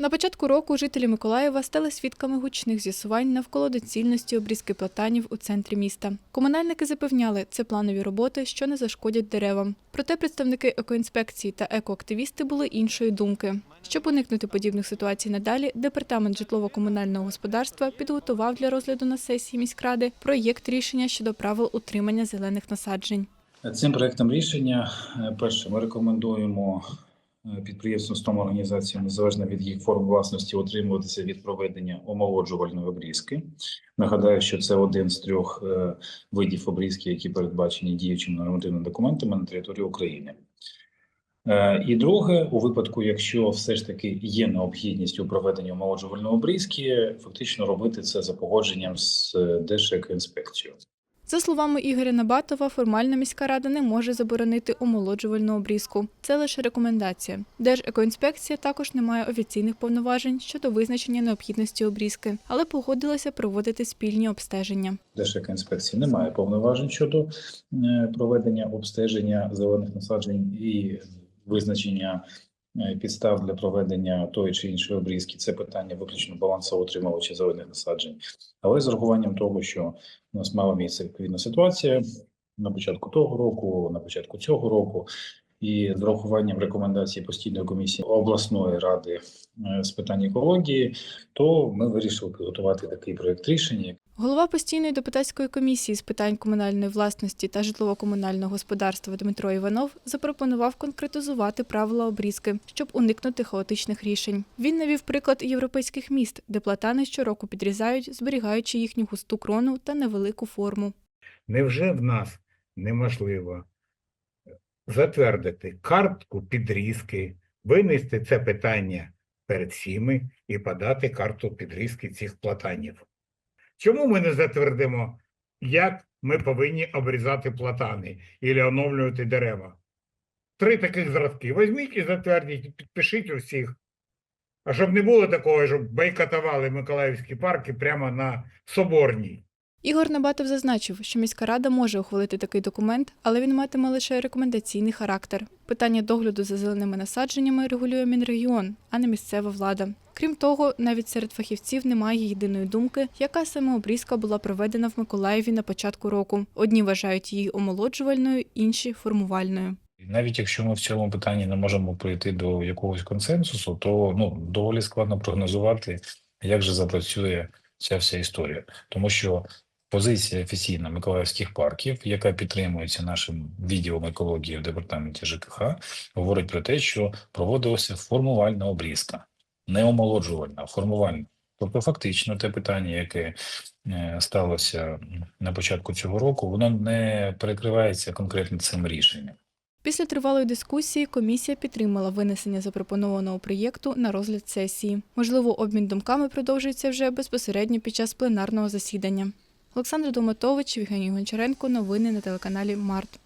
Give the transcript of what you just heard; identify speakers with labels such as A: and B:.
A: На початку року жителі Миколаєва стали свідками гучних з'ясувань навколо доцільності обрізки платанів у центрі міста. Комунальники запевняли, це планові роботи, що не зашкодять деревам. Проте представники екоінспекції та екоактивісти були іншої думки. Щоб уникнути подібних ситуацій надалі, департамент житлово-комунального господарства підготував для розгляду на сесії міськради проєкт рішення щодо правил утримання зелених насаджень.
B: Цим проектом рішення, е, перше, ми рекомендуємо е, тому організаціям, незалежно від їх форм власності, утримуватися від проведення омолоджувальної обрізки. Нагадаю, що це один з трьох е, видів обрізки, які передбачені діючими нормативними документами на території України. Е, І друге, у випадку, якщо все ж таки є необхідність у проведенні омолоджувальної обрізки, фактично робити це за погодженням з Держекоінспекцією.
A: За словами Ігоря Набатова, формальна міська рада не може заборонити омолоджувальну обрізку. Це лише рекомендація. Держекоінспекція також не має офіційних повноважень щодо визначення необхідності обрізки, але погодилася проводити спільні обстеження.
B: Держекоінспекції немає повноважень щодо е, проведення обстеження зелених насаджень і визначення підстав для проведення тої чи іншої обрізки. Це питання виключно балансоутримувача зелених насаджень. Але з урахуванням того, що у нас мала місце відповідна ситуація на початку того року, на початку цього року. І з урахуванням рекомендацій постійної комісії обласної ради е, з питань екології, то ми вирішили підготувати такий проект рішення,
A: Голова постійної депутатської комісії з питань комунальної власності та житлово-комунального господарства Дмитро Іванов запропонував конкретизувати правила обрізки, щоб уникнути хаотичних рішень. Він навів приклад європейських міст, де платани щороку підрізають, зберігаючи їхню густу крону та невелику форму.
C: Невже в нас неможливо затвердити картку підрізки, винести це питання перед всіми і подати карту підрізки цих платанів? Чому ми не затвердимо, як ми повинні обрізати платани і оновлювати дерева? Три таких зразки. Візьміть і затвердіть, підпишіть усіх. А щоб не було такого, щоб бойкотували Миколаївські парки прямо на Соборній.
A: Ігор Набатов зазначив, що міська рада може ухвалити такий документ, але він матиме лише рекомендаційний характер. Питання догляду за зеленими насадженнями регулює Мінрегіон, а не місцева влада. Крім того, навіть серед фахівців немає єдиної думки, яка саме обрізка була проведена в Миколаєві на початку року. Одні вважають її омолоджувальною, інші формувальною.
D: Навіть якщо ми в цьому питанні не можемо прийти до якогось консенсусу, то ну доволі складно прогнозувати, як же запрацює ця вся історія, тому що позиція офіційна Миколаївських парків, яка підтримується нашим відділом екології в департаменті ЖКХ, говорить про те, що проводилася формувальна обрізка, не омолоджувальна, а формувальна. Тобто, фактично, те питання, яке е, сталося на початку цього року, воно не перекривається конкретно цим рішенням.
A: Після тривалої дискусії комісія підтримала винесення запропонованого проєкту на розгляд сесії. Можливо, обмін думками продовжується вже безпосередньо під час пленарного засідання. Олександр Домотович, Євгеній Гончаренко. Новини на телеканалі Март.